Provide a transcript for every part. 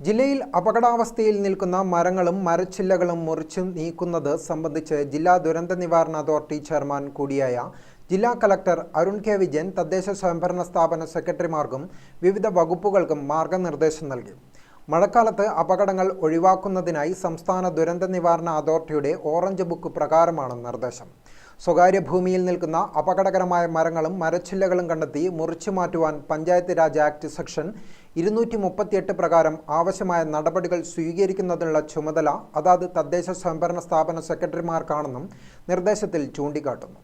ജില്ലയിൽ അപകടാവസ്ഥയിൽ നിൽക്കുന്ന മരങ്ങളും മരച്ചില്ലകളും മുറിച്ചു നീക്കുന്നത് സംബന്ധിച്ച് ജില്ലാ ദുരന്ത നിവാരണ അതോറിറ്റി ചെയർമാൻ കൂടിയായ ജില്ലാ കലക്ടർ അരുൺ കെ വിജയൻ തദ്ദേശ സ്വയംഭരണ സ്ഥാപന സെക്രട്ടറിമാർക്കും വിവിധ വകുപ്പുകൾക്കും മാർഗനിർദ്ദേശം നൽകി. മഴക്കാലത്ത് അപകടങ്ങൾ ഒഴിവാക്കുന്നതിനായി സംസ്ഥാന ദുരന്ത നിവാരണ അതോറിറ്റിയുടെ ഓറഞ്ച് ബുക്ക് പ്രകാരമാണ് നിർദ്ദേശം. സ്വകാര്യ ഭൂമിയിൽ നിൽക്കുന്ന അപകടകരമായ മരങ്ങളും മരച്ചില്ലകളും കണ്ടെത്തി മുറിച്ചു മാറ്റുവാൻ പഞ്ചായത്ത് രാജ് ആക്ട് സെക്ഷൻ ഇരുന്നൂറ്റി മുപ്പത്തിയെട്ട് പ്രകാരം ആവശ്യമായ നടപടികൾ സ്വീകരിക്കുന്നതിനുള്ള ചുമതല അതാത് തദ്ദേശ സ്വയംഭരണ സ്ഥാപന സെക്രട്ടറിമാർക്കാണെന്നും നിർദ്ദേശത്തിൽ ചൂണ്ടിക്കാട്ടുന്നു.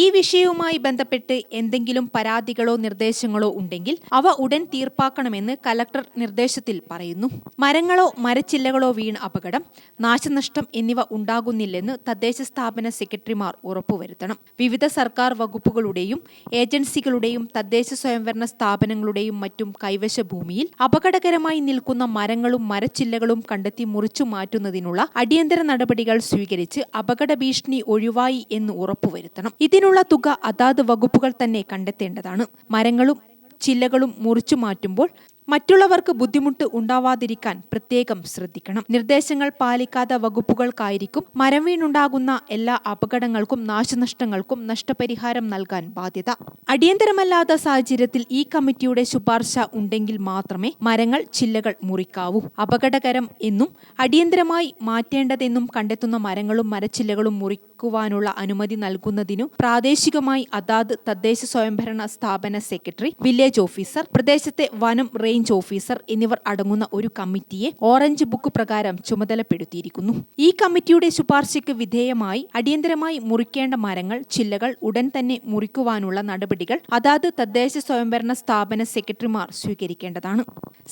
ഈ വിഷയവുമായി ബന്ധപ്പെട്ട് എന്തെങ്കിലും പരാതികളോ നിർദ്ദേശങ്ങളോ ഉണ്ടെങ്കിൽ അവ ഉടൻ തീർപ്പാക്കണമെന്ന് കലക്ടർ നിർദ്ദേശത്തിൽ പറയുന്നു. മരങ്ങളോ മരച്ചില്ലകളോ വീണ് അപകടം നാശനഷ്ടം എന്നിവ ഉണ്ടാകുന്നില്ലെന്ന് തദ്ദേശ സ്ഥാപന സെക്രട്ടറിമാർ ഉറപ്പുവരുത്തണം. വിവിധ സർക്കാർ വകുപ്പുകളുടെയും ഏജൻസികളുടെയും തദ്ദേശ സ്വയംഭരണ സ്ഥാപനങ്ങളുടെയും മറ്റും കൈവശ ഭൂമിയിൽ അപകടകരമായി നിൽക്കുന്ന മരങ്ങളും മരച്ചില്ലകളും കണ്ടെത്തി മുറിച്ചു മാറ്റുന്നതിനുള്ള അടിയന്തര നടപടികൾ സ്വീകരിച്ച് അപകട ഭീഷണി ഒഴിവായി എന്ന് ഉറപ്പുവരുത്തണം. ഇതിനുള്ള തുക അതാത് വകുപ്പുകൾ തന്നെ കണ്ടെത്തേണ്ടതാണ്. മരങ്ങളും ചില്ലകളും മുറിച്ചു മാറ്റുമ്പോൾ മറ്റുള്ളവർക്ക് ബുദ്ധിമുട്ട് ഉണ്ടാവാതിരിക്കാൻ പ്രത്യേകം ശ്രദ്ധിക്കണം. നിർദ്ദേശങ്ങൾ പാലിക്കാത്ത വകുപ്പുകൾക്കായിരിക്കും മരം വീണുണ്ടാകുന്ന എല്ലാ അപകടങ്ങൾക്കും നാശനഷ്ടങ്ങൾക്കും നഷ്ടപരിഹാരം നൽകാൻ ബാധ്യത. അടിയന്തരമല്ലാത്ത സാഹചര്യത്തിൽ ഈ കമ്മിറ്റിയുടെ ശുപാർശ ഉണ്ടെങ്കിൽ മാത്രമേ മരങ്ങൾ ചില്ലകൾ മുറിക്കാവൂ. അപകടകരം എന്നും അടിയന്തരമായി മാറ്റേണ്ടതെന്നും കണ്ടെത്തുന്ന മരങ്ങളും മരച്ചില്ലകളും മുറിക്കുവാനുള്ള അനുമതി നൽകുന്നതിനു പ്രാദേശികമായി അതാത് തദ്ദേശ സ്വയംഭരണ സ്ഥാപന സെക്രട്ടറി വില്ലേജ് ഓഫീസർ പ്രദേശത്തെ വനം റേഞ്ച് ഓഫീസർ എന്നിവർ അടങ്ങുന്ന ഒരു കമ്മിറ്റിയെ ഓറഞ്ച് ബുക്ക് പ്രകാരം ചുമതലപ്പെടുത്തിയിരിക്കുന്നു. ഈ കമ്മിറ്റിയുടെ ശുപാർശയ്ക്ക് വിധേയമായി അടിയന്തരമായി മുറിക്കേണ്ട മരങ്ങൾ ചില്ലകൾ ഉടൻ തന്നെ മുറിക്കുവാനുള്ള നടപടികൾ അതാത് തദ്ദേശ സ്വയംഭരണ സ്ഥാപന സെക്രട്ടറിമാർ സ്വീകരിക്കേണ്ടതാണ്.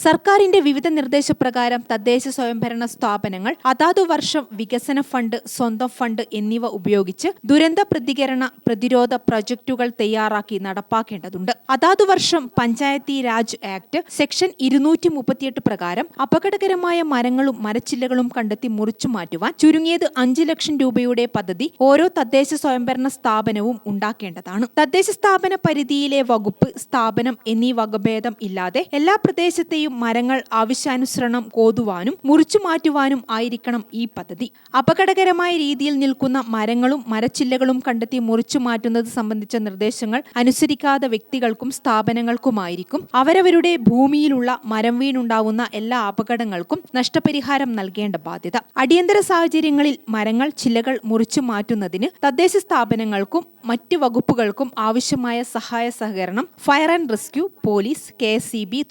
സർക്കാരിന്റെ വിവിധ നിർദ്ദേശപ്രകാരം തദ്ദേശ സ്വയംഭരണ സ്ഥാപനങ്ങൾ അതാതു വർഷം വികസന ഫണ്ട് സ്വന്തം ഫണ്ട് എന്നിവ ഉപയോഗിച്ച് ദുരന്ത പ്രതികരണ പ്രതിരോധ പ്രൊജക്ടുകൾ തയ്യാറാക്കി നടപ്പാക്കേണ്ടതുണ്ട്. അതാതു വർഷം പഞ്ചായത്തി രാജ് ആക്ട് സെക്ഷൻ ഇരുന്നൂറ്റി മുപ്പത്തിയെട്ട് പ്രകാരം അപകടകരമായ മരങ്ങളും മരച്ചില്ലകളും കണ്ടെത്തി മുറിച്ചു മാറ്റുവാൻ ചുരുങ്ങിയത് അഞ്ച് ലക്ഷം രൂപയുടെ പദ്ധതി ഓരോ തദ്ദേശ സ്വയംഭരണ സ്ഥാപനവും ഉണ്ടാക്കേണ്ടതാണ്. തദ്ദേശ സ്ഥാപന പരിധിയിലെ വകുപ്പ് സ്ഥാപനം എന്നീ വകഭേദം ഇല്ലാതെ എല്ലാ പ്രദേശത്തെയും മരങ്ങൾ ആവശ്യാനുസരണം കോതുവാനും മുറിച്ചു മാറ്റുവാനും ആയിരിക്കണം ഈ പദ്ധതി. അപകടകരമായ രീതിയിൽ നിൽക്കുന്ന മരങ്ങളും മരച്ചില്ലകളും കണ്ടെത്തി മുറിച്ചു മാറ്റുന്നത് സംബന്ധിച്ച നിർദ്ദേശങ്ങൾ അനുസരിക്കാത്ത വ്യക്തികൾക്കും സ്ഥാപനങ്ങൾക്കുമായിരിക്കും. അവരവരുടെ ഭൂമിയിലുള്ള മരം വീണുണ്ടാവുന്ന എല്ലാ അപകടങ്ങൾക്കും നഷ്ടപരിഹാരം നൽകേണ്ട ബാധ്യത. അടിയന്തര സാഹചര്യങ്ങളിൽ മരങ്ങൾ ചില്ലകൾ മുറിച്ചു മാറ്റുന്നതിന് തദ്ദേശ സ്ഥാപനങ്ങൾക്കും മറ്റ് വകുപ്പുകൾക്കും ആവശ്യമായ സഹായ സഹകരണം fire and rescue police K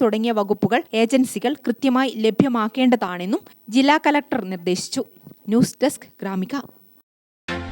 തുടങ്ങിയ വകുപ്പുകൾ ഏജൻസികൾ കൃത്യമായി ലഭ്യമാക്കേണ്ടതാണെന്നും ജില്ലാ കലക്ടർ നിർദ്ദേശിച്ചു. News desk Gramika.